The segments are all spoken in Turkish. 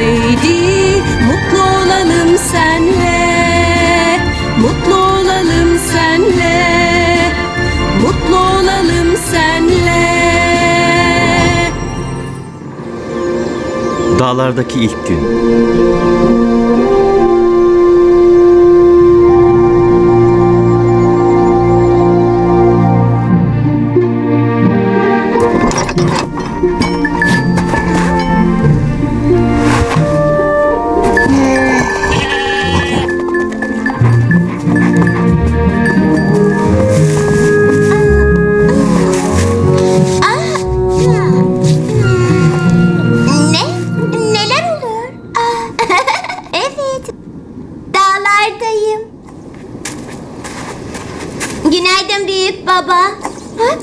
Haydi, mutlu olalım senle. Mutlu olalım senle. Mutlu olalım senle. Dağlardaki ilk gün. Günaydın büyük baba. Ha?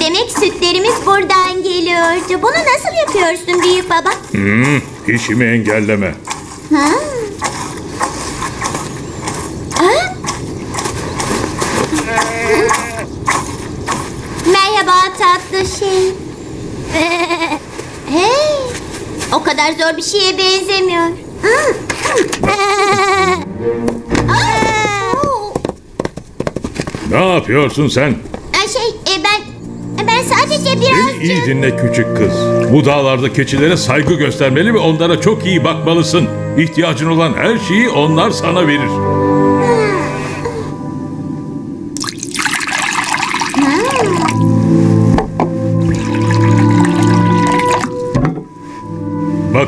Demek sütlerimiz buradan geliyordu. Bunu nasıl yapıyorsun büyük baba? Hmm, işimi engelleme. Ha? Merhaba tatlı şey. hey, o kadar zor bir şeye benzemiyor. Ne yapıyorsun sen? Ay şey, e, ben ben sadece Beni iyi birazcık... dinle küçük kız. Bu dağlarda keçilere saygı göstermeli ve onlara çok iyi bakmalısın. İhtiyacın olan her şeyi onlar sana verir.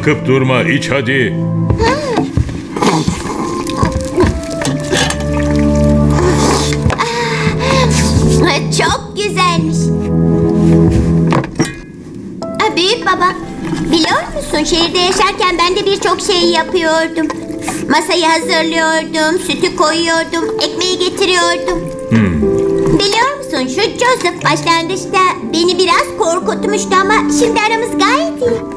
Bakıp durma, iç hadi. Çok güzelmiş. Ha, büyük baba, biliyor musun şehirde yaşarken ben de birçok şey yapıyordum. Masayı hazırlıyordum, sütü koyuyordum, ekmeği getiriyordum. Biliyor musun şu Joseph başlangıçta beni biraz korkutmuştu ama şimdi aramız gayet iyi.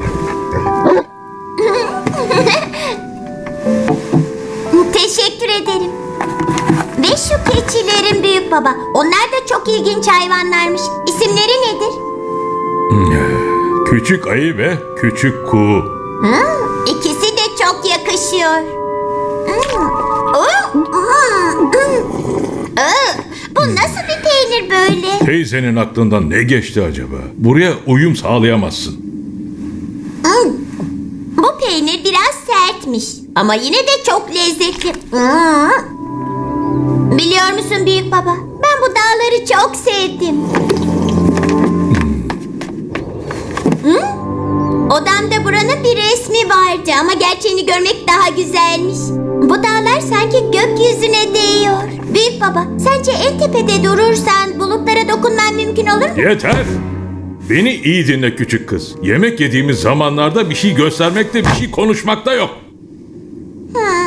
Teşekkür ederim. Ve şu keçilerin büyük baba. Onlar da çok ilginç hayvanlarmış. İsimleri nedir? Küçük ayı ve küçük kuğu. Hmm, ikisi de çok yakışıyor. Hmm. Oh, hmm, hmm. Bu nasıl bir peynir böyle? Teyzenin aklından ne geçti acaba? Buraya uyum sağlayamazsın. Hmm. Peynir biraz sertmiş. Ama yine de çok lezzetli. Hmm. Biliyor musun büyük baba? Ben bu dağları çok sevdim. Hı? Odamda buranın bir resmi vardı ama gerçeğini görmek daha güzelmiş. Bu dağlar sanki gökyüzüne değiyor. Büyük baba, sence en tepede durursan bulutlara dokunman mümkün olur mu? Yeter! Beni iyi dinle küçük kız. Yemek yediğimiz zamanlarda bir şey göstermekte bir şey konuşmakta yok. Ha?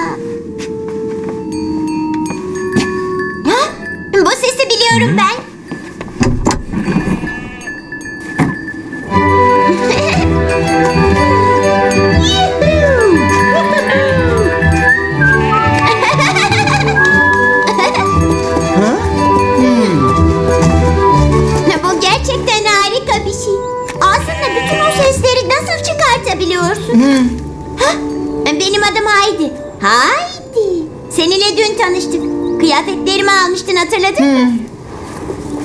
Haydi. Seninle dün tanıştık. Kıyafetlerimi almıştın hatırladın mı?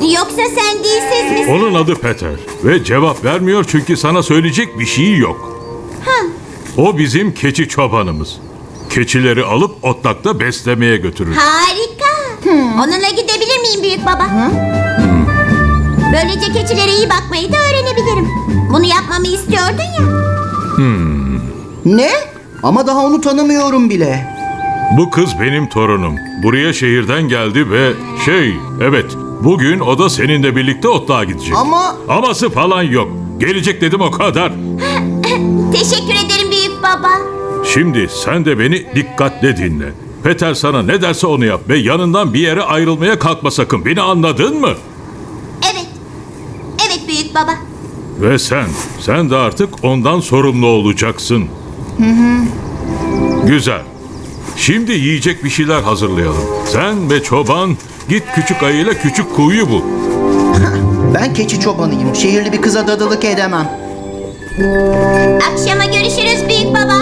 Yoksa sen dilsiz misin? Onun adı Peter ve cevap vermiyor çünkü sana söyleyecek bir şey yok. O bizim keçi çobanımız. Keçileri alıp otlakta beslemeye götürür. Harika. Onunla gidebilir miyim büyük baba? Böylece keçilere iyi bakmayı da öğrenebilirim. Bunu yapmamı istiyordun ya. Ne? Ama daha onu tanımıyorum bile. Bu kız benim torunum. Buraya şehirden geldi ve şey, evet, bugün o da seninle birlikte otluğa gidecek. Ama Aması falan yok. Gelecek dedim o kadar. Teşekkür ederim büyük baba. Şimdi sen de beni dikkatle dinle. Peter sana ne derse onu yap ve yanından bir yere ayrılmaya kalkma sakın. Beni anladın mı? Evet. Evet büyük baba. Ve sen, sen de artık ondan sorumlu olacaksın. Güzel. Şimdi yiyecek bir şeyler hazırlayalım. Sen ve çoban git küçük ayıyla küçük kuğuyu bul. Ben keçi çobanıyım. Şehirli bir kıza dadılık edemem. Akşama görüşürüz büyük baba.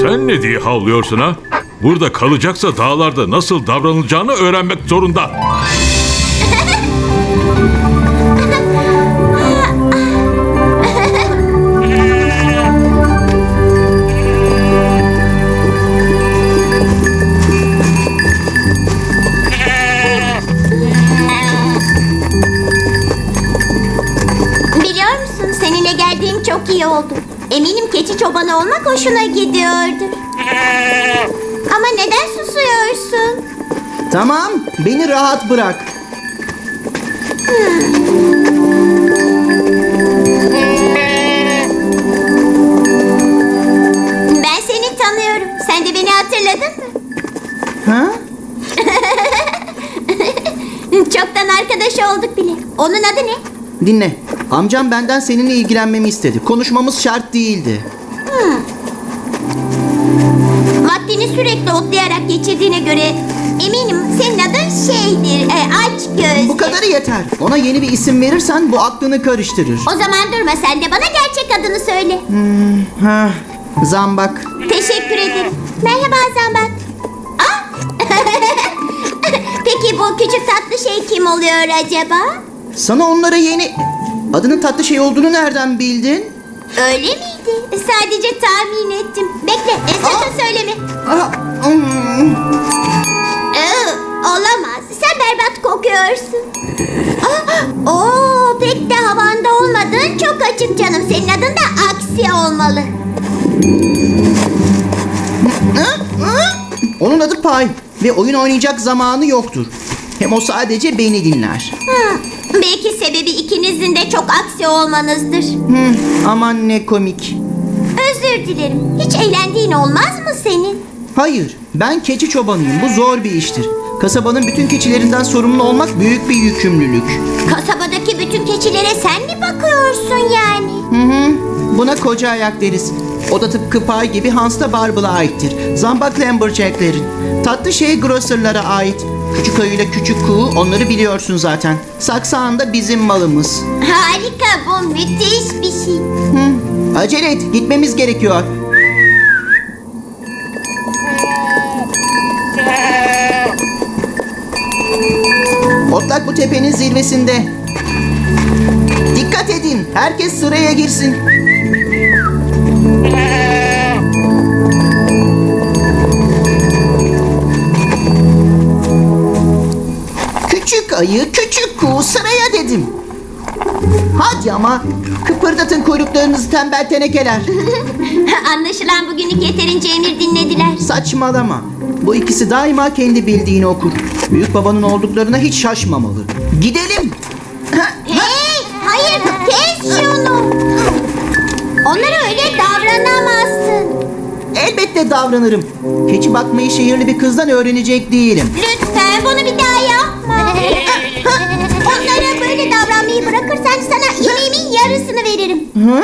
Sen ne diye havlıyorsun ha? Burada kalacaksa dağlarda nasıl davranılacağını öğrenmek zorunda. Eminim keçi çobanı olmak hoşuna gidiyordu. Ama neden susuyorsun? Tamam, beni rahat bırak. Ben seni tanıyorum. Sen de beni hatırladın mı? Ha? Çoktan arkadaş olduk bile. Onun adı ne? Dinle. Amcam benden seninle ilgilenmemi istedi. Konuşmamız şart değildi. Vaktini sürekli otlayarak geçirdiğine göre eminim senin adın şeydir. E, aç göz. Bu kadarı yeter. Ona yeni bir isim verirsen bu aklını karıştırır. O zaman durma sen de bana gerçek adını söyle. Ha, zambak. Teşekkür ederim. Merhaba Zambak. Ah! Peki bu küçük tatlı şey kim oluyor acaba? Sana onlara yeni... Adının tatlı şey olduğunu nereden bildin? Öyle miydi? Sadece tahmin ettim. Bekle, e, sakın söyleme. Aa, hmm. Iı, olamaz. Sen berbat kokuyorsun. Ah, Oo, pek de havanda olmadın. Çok açık canım. Senin adın da Aksi olmalı. Onun adı Pay ve oyun oynayacak zamanı yoktur. Hem o sadece beni dinler. Hı, belki sebebi ikinizin de çok aksi olmanızdır. Hı, aman ne komik. Özür dilerim. Hiç eğlendiğin olmaz mı senin? Hayır, ben keçi çobanıyım. Bu zor bir iştir. Kasabanın bütün keçilerinden sorumlu olmak büyük bir yükümlülük. Kasabadaki bütün keçilere sen mi bakıyorsun yani? Hı hı. Buna koca ayak deriz. O da tıpkı Pay gibi Hans'la Barbel'a aittir. Zambak Lumberjack'lerin. Tatlı şey Grocer'lara ait. Küçük ayıyla küçük kuğu onları biliyorsun zaten. Saksağın da bizim malımız. Harika bu müthiş bir şey. Hı. Acele et, gitmemiz gerekiyor. Otlak bu tepenin zirvesinde. Dikkat edin, herkes sıraya girsin. Küçük ayı, küçük kuğu sıraya dedim. Hadi ama kıpırdatın kuyruklarınızı tembel tenekeler. Anlaşılan bugünlük yeterince emir dinlediler. Saçmalama. Bu ikisi daima kendi bildiğini okur. Büyük babanın olduklarına hiç şaşmamalı. Gidelim. Hey, hayır kes şunu. Onlara öyle davranamazsın. Elbette davranırım. Keçi bakmayı şehirli bir kızdan öğrenecek değilim. Lütfen bunu bir daha yapma. Davranmayı bırakırsan sana yemeğimin yarısını veririm. Hı?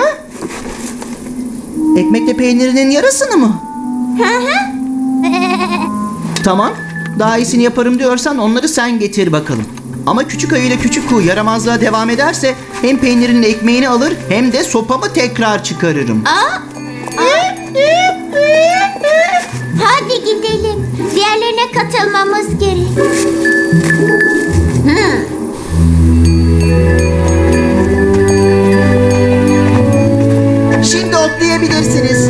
Ekmekle peynirinin yarısını mı? Hı hı. Tamam. Daha iyisini yaparım diyorsan onları sen getir bakalım. Ama küçük ayı ile küçük kuğu yaramazlığa devam ederse hem peynirin ekmeğini alır hem de sopamı tekrar çıkarırım. Aa, Hadi gidelim. Diğerlerine katılmamız gerek. Şimdi otlayabilirsiniz.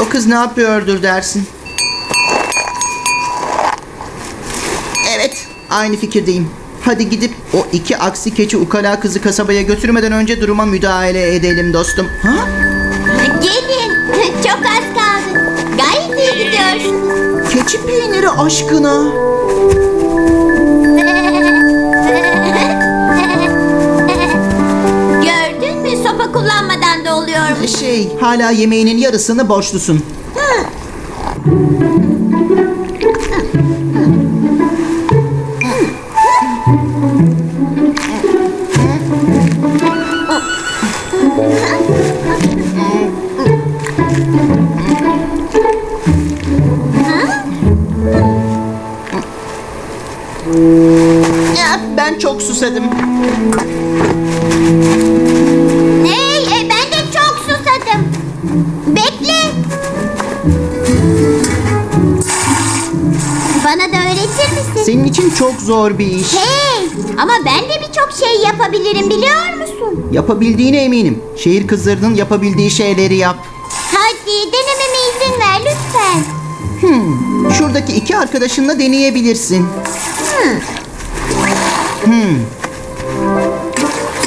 O kız ne yapıyordur dersin? Evet, aynı fikirdeyim. Hadi gidip o iki aksi keçi ukala kızı kasabaya götürmeden önce duruma müdahale edelim dostum. Ha? Gelin. Gidiyorsunuz. Keçi peyniri aşkına. Gördün mü? Sopa kullanmadan da oluyormuş. Şey, hala yemeğinin yarısını borçlusun. Ben çok susadım. Hey, e, ben de çok susadım. Bekle. Bana da öğretir misin? Senin için çok zor bir iş. Hey, ama ben de birçok şey yapabilirim biliyor musun? Yapabildiğine eminim. Şehir kızlarının yapabildiği şeyleri yap. Hadi denememe izin ver lütfen. Şuradaki iki arkadaşınla deneyebilirsin.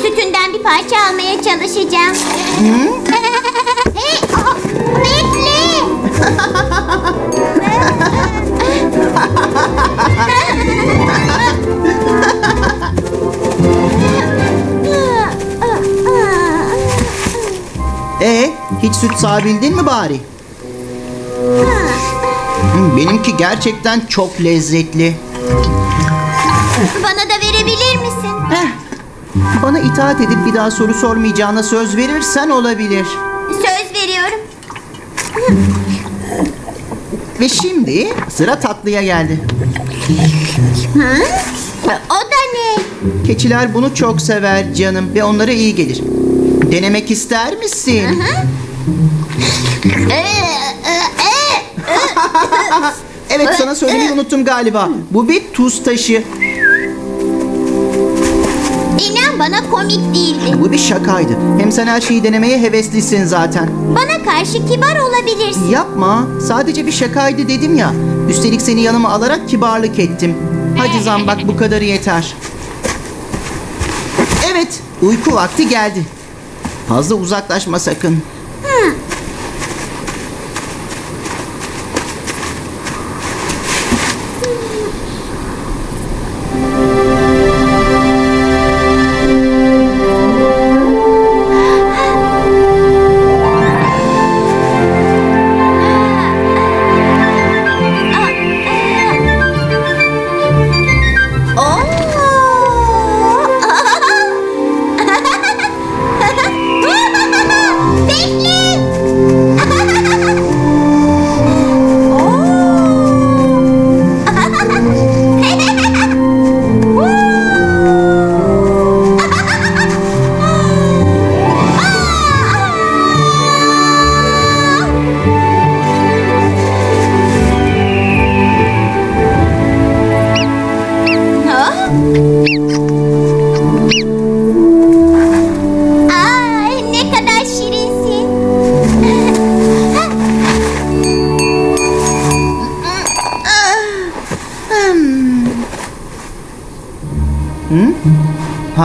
Sütünden bir parça almaya çalışacağım. hey, aa, bekle. E, hiç süt sağabildin mi bari? Hmm, Benimki gerçekten çok lezzetli. Bana da verebilir misin? Eh, bana itaat edip bir daha soru sormayacağına söz verirsen olabilir. Söz veriyorum. Ve şimdi sıra tatlıya geldi. O da ne? Keçiler bunu çok sever canım ve onlara iyi gelir. Denemek ister misin? Ee, e, e. Evet sana söylemeyi unuttum galiba. Bu bir tuz taşı. İnan bana komik değildi. Bu bir şakaydı. Hem sen her şeyi denemeye heveslisin zaten. Bana karşı kibar olabilirsin. Yapma. Sadece bir şakaydı dedim ya. Üstelik seni yanıma alarak kibarlık ettim. Hadi zambak bu kadarı yeter. Evet, uyku vakti geldi. Fazla uzaklaşma sakın. Bekle.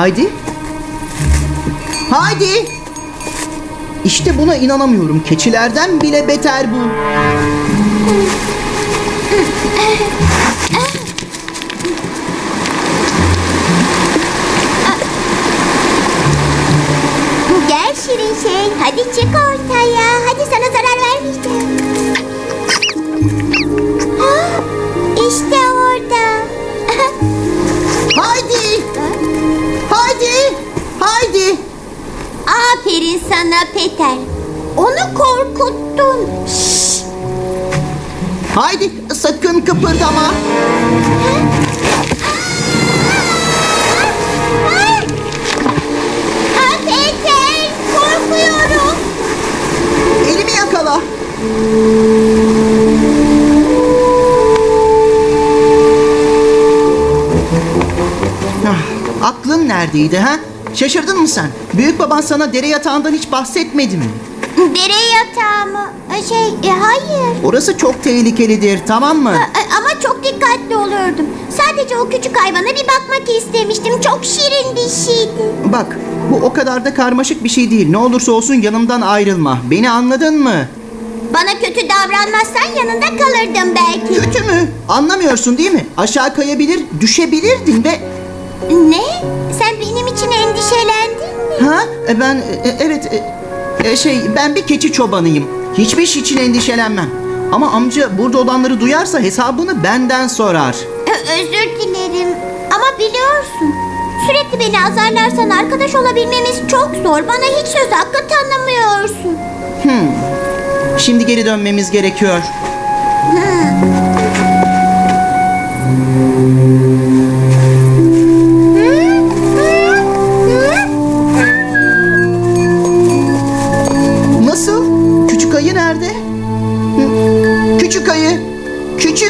Haydi. Haydi. İşte buna inanamıyorum. Keçilerden bile beter bu. Gel şirin şey. Hadi çık ortaya. Aferin sana Peter. Onu korkuttun. Şşş. Haydi sakın kıpırdama. Ah, Peter korkuyorum. Elimi yakala. Ah, aklın neredeydi ha? Şaşırdın mı sen? Büyük baban sana dere yatağından hiç bahsetmedi mi? Dere yatağı mı? Şey e, hayır. Orası çok tehlikelidir tamam mı? A- Ama çok dikkatli olurdum. Sadece o küçük hayvana bir bakmak istemiştim. Çok şirin bir şeydi. Bak bu o kadar da karmaşık bir şey değil. Ne olursa olsun yanımdan ayrılma. Beni anladın mı? Bana kötü davranmazsan yanında kalırdım belki. Kötü mü? Anlamıyorsun değil mi? Aşağı kayabilir, düşebilirdin ve... Ne? Sen benim için endişelendin mi? Ha? E, Ben... e, Evet... e, E, şey ben bir keçi çobanıyım. Hiçbir şey için endişelenmem. Ama amca burada olanları duyarsa hesabını benden sorar. Ö- özür dilerim. Ama biliyorsun. Sürekli beni azarlarsan arkadaş olabilmemiz çok zor. Bana hiç söz hakkı tanımıyorsun. Şimdi geri dönmemiz gerekiyor.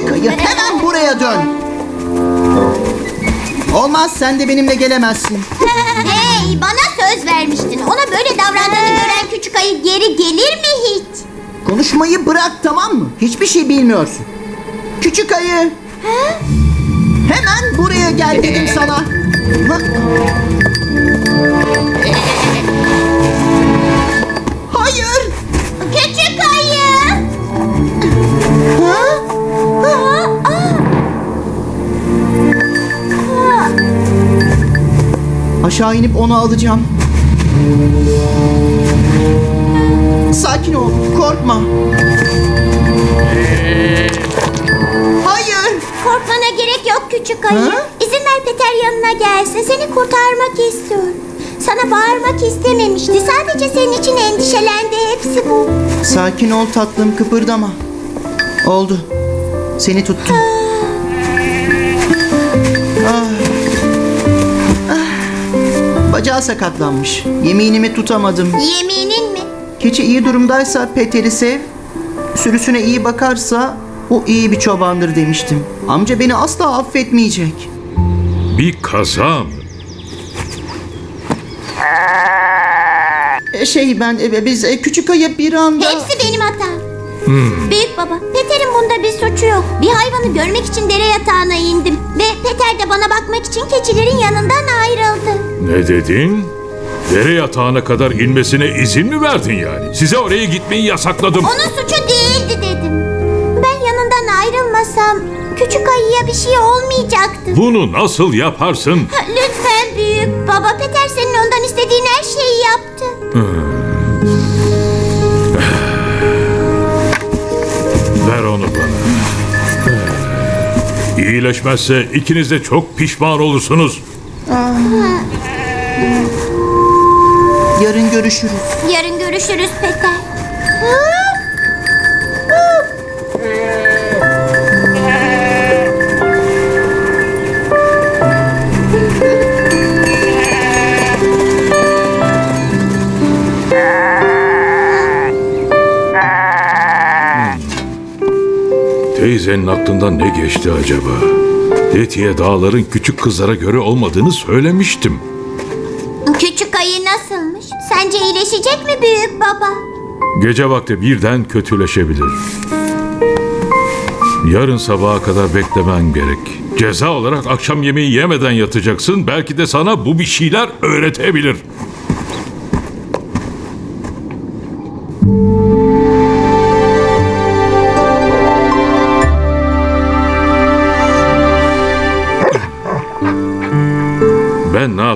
Küçük ayı hemen buraya dön. Olmaz sen de benimle gelemezsin. hey bana söz vermiştin. Ona böyle davrandığını gören küçük ayı geri gelir mi hiç? Konuşmayı bırak tamam mı? Hiçbir şey bilmiyorsun. Küçük ayı. Hemen buraya gel dedim sana. Ha? Hayır. Küçük ayı. Aşağı inip onu alacağım. Sakin ol, korkma. Hayır. Korkmana gerek yok küçük ayı. Ha? İzin ver Peter yanına gelsin. Seni kurtarmak istiyor. Sana bağırmak istememişti. Sadece senin için endişelendi. Hepsi bu. Sakin ol tatlım, kıpırdama. Oldu. Seni tuttum. Ah. Bacağı sakatlanmış. Yeminimi tutamadım. Yeminin mi? Keçi iyi durumdaysa Peter'i sev, sürüsüne iyi bakarsa o iyi bir çobandır demiştim. Amca beni asla affetmeyecek. Bir kaza mı? E, şey ben e, biz e, küçük ayı bir anda... Hepsi benim hatam. Büyük baba, Bunda bir suçu yok. Bir hayvanı görmek için dere yatağına indim. Ve Peter de bana bakmak için keçilerin yanından ayrıldı. Ne dedin? Dere yatağına kadar inmesine izin mi verdin yani? Size oraya gitmeyi yasakladım. Onun suçu değildi dedim. Ben yanından ayrılmasam küçük ayıya bir şey olmayacaktı. Bunu nasıl yaparsın? Lütfen büyük baba, Peter senin ondan istediğin her şeyi yaptı. Ver onu. İyileşmezse ikiniz de çok pişman olursunuz. Yarın görüşürüz. Yarın görüşürüz Peter. Teyzenin aklından ne geçti acaba? Detiye dağların küçük kızlara göre olmadığını söylemiştim. Küçük ayı nasılmış? Sence iyileşecek mi büyük baba? Gece vakti birden kötüleşebilir. Yarın sabaha kadar beklemen gerek. Ceza olarak akşam yemeği yemeden yatacaksın. Belki de sana bu bir şeyler öğretebilir.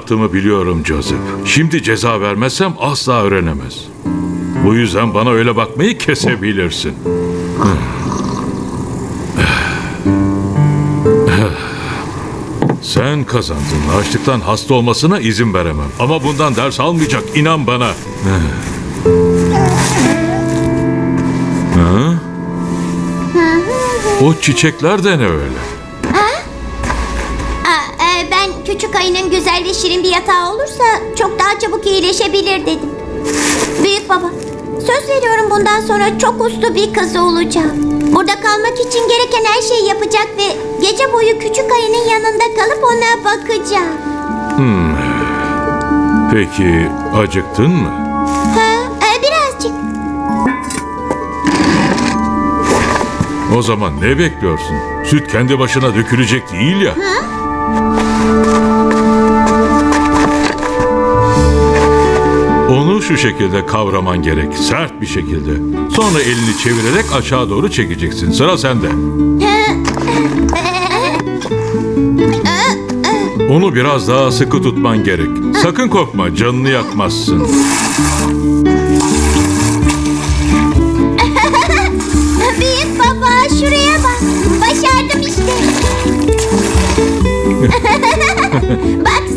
Yaptığımı biliyorum Joseph. Şimdi ceza vermezsem asla öğrenemez. Bu yüzden bana öyle bakmayı kesebilirsin. Sen kazandın. Açlıktan hasta olmasına izin veremem. Ama bundan ders almayacak. inan bana. Ha? O çiçekler de ne öyle? Ayının güzel ve şirin bir yatağı olursa çok daha çabuk iyileşebilir dedim. Büyük baba, söz veriyorum bundan sonra çok uslu bir kız olacağım. Burada kalmak için gereken her şeyi yapacak ve gece boyu küçük ayının yanında kalıp ona bakacağım. Peki acıktın mı? Ha, e, birazcık. O zaman ne bekliyorsun? Süt kendi başına dökülecek değil ya. Onu şu şekilde kavraman gerek. Sert bir şekilde. Sonra elini çevirerek aşağı doğru çekeceksin. Sıra sende. Onu biraz daha sıkı tutman gerek. Sakın korkma, canını yakmazsın. Büyük baba şuraya bak. Başardım işte. bak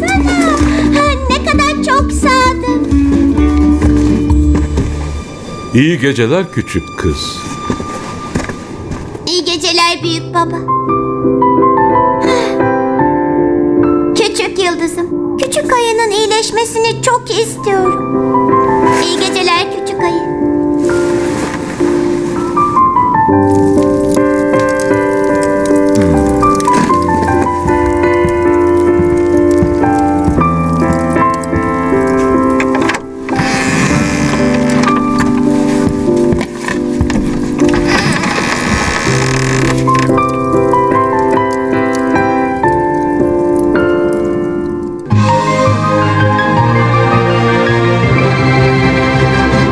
İyi geceler küçük kız. İyi geceler büyük baba. Küçük yıldızım. Küçük ayının iyileşmesini çok istiyorum. İyi geceler küçük.